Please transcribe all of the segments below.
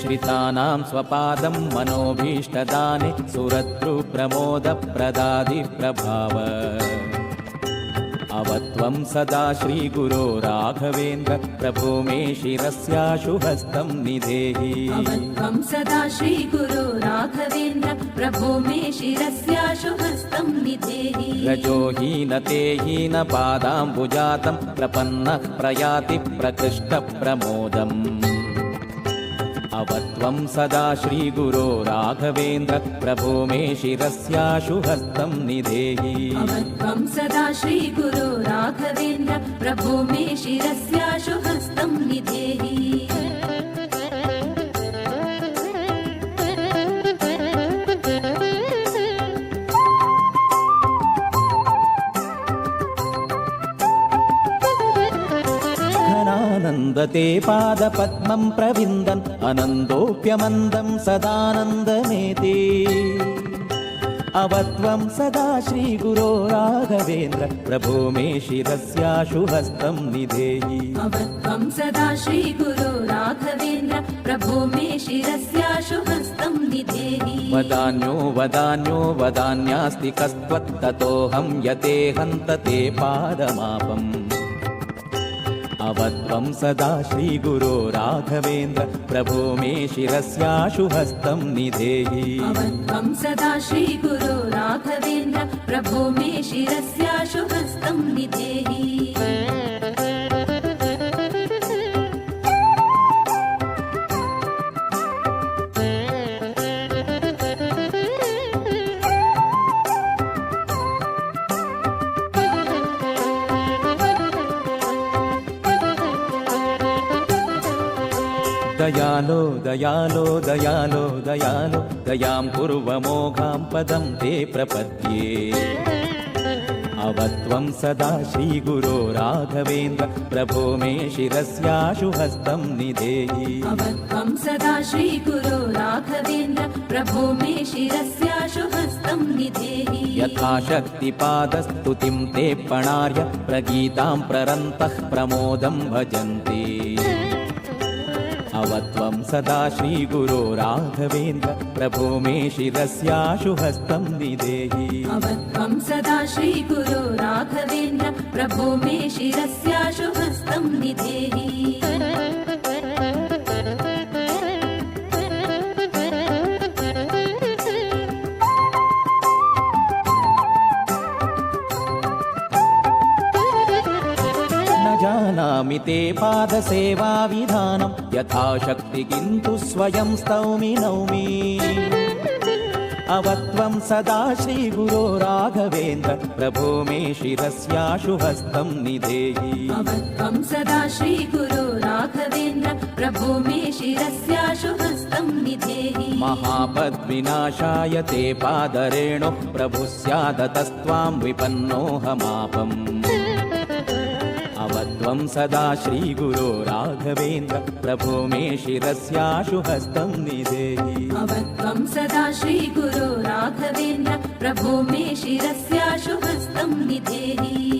श्रितानां स्वपादं मनोभीष्टदाने सुरतृप्रमोदप्रदादिप्रभाव अवत्वं सदा श्रीगुरो राघवेन्द्र प्रभो मे शिरस्याशु हस्तं निधेहि। अवत्वं सदा श्रीगुरो राघवेन्द्र प्रभो मे शिरस्याशु हस्तं निधेहि। रजो हीनते हीनपादाम्बुजातं प्रपन्नः प्रयाति प्रकृष्टप्रमोदम् अवत्वं सदा श्रीगुरो राघवेन्द्र प्रभो मे शिरस्याशु हस्तं निधेहि। अवत्वं सदा श्रीगुरो राघवेन्द्र प्रभो मे शिरस्याशु हस्तं निधेहि മുദത്തെ പാദപത്മം പ്രവിന്ദൻ അനന്തോപ്യമന്ദം സദാനന്ദമേതേ അവത്വം സദാ ശ്രീഗുരോ രാഘവേന്ദ്ര പ്രഭോ മേ ശിരസ്യാശു ഹസ്തം നിധേയി അവത്വം സദാ ശ്രീഗുരോ രാഘവേന്ദ്ര പ്രഭോ മേ ശിരസ്യാശു ഹസ്തം നിധേയി വദാന്യോ വദാന്യോ വദാന്യാസ്തി കസ്ത്വത്തതോഹം യതേ ഹന്ത പാദമാപം अवत्वं सदा श्रीगुरो राघवेन्द्र प्रभो मे शिरस्याशु हस्तं निधेहि अवत्वं सदा श्रीगुरो राघवेन्द्र प्रभो मे शिरस्याशु हस्तं निधेहि दयालो दयालो दयालो दयालो दयां कुर्वमोघां पदं ते प्रपद्ये। अवत्वं सदा श्रीगुरो राघवेन्द्र प्रभो मे शिरस्याशु हस्तं निधेहि अवत्वं सदा श्रीगुरो राघवेन्द्र प्रभो मे शिरस्याशु हस्तं निधेहि यथाशक्तिपादस्तुतिं ते पणार्य प्रगीतां प्ररन्तः प्रमोदं भजन्ति अवत्वं सदा श्रीगुरो राघवेन्द्र प्रभो मे शिरस्याशु हस्तं निधेहि अवत्वं सदा श्रीगुरो राघवेन्द्र प्रभो मे शिरस्याशु हस्तं निधेहि न जानामि ते पादसेवाविधानं यथाशक्ति किन्तु स्वयं स्तौमि नौमि अवत्वं सदा श्रीगुरो राघवेन्द्र प्रभो मे शिरस्याशु हस्तं निधेहि अवत्वं सदा श्रीगुरो राघवेन्द्र प्रभो मे शिरस्याशु हस्तं निधेहि महापद्विनाशाय ते पादरेणुः प्रभुः स्यादतस्त्वां विपन्नोऽहमापम् अवत्वं सदा श्रीगुरो राघवेन्द्र प्रभो मे शिरस्याशु हस्तं निधेहि अवत्वं सदा श्रीगुरो राघवेन्द्र प्रभो मे शिरस्याशु हस्तं निधेहि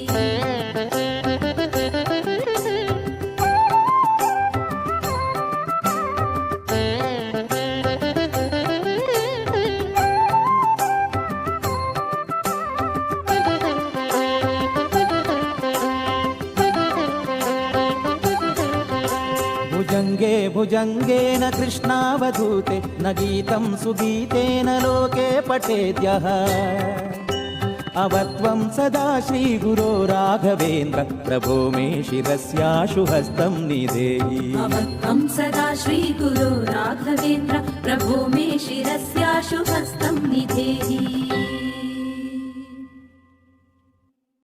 भुजङ्गे भुजङ्गेन कृष्णावधूते न गीतं सुगीतेन लोके पठेद्यः अवत्वं सदा श्रीगुरो राघवेन्द्र प्रभो मे शिरस्याशु हस्तं निधेहि अवत्वं सदा श्रीगुरो राघवेन्द्र प्रभो मे शिरस्याशु हस्तं निधेहि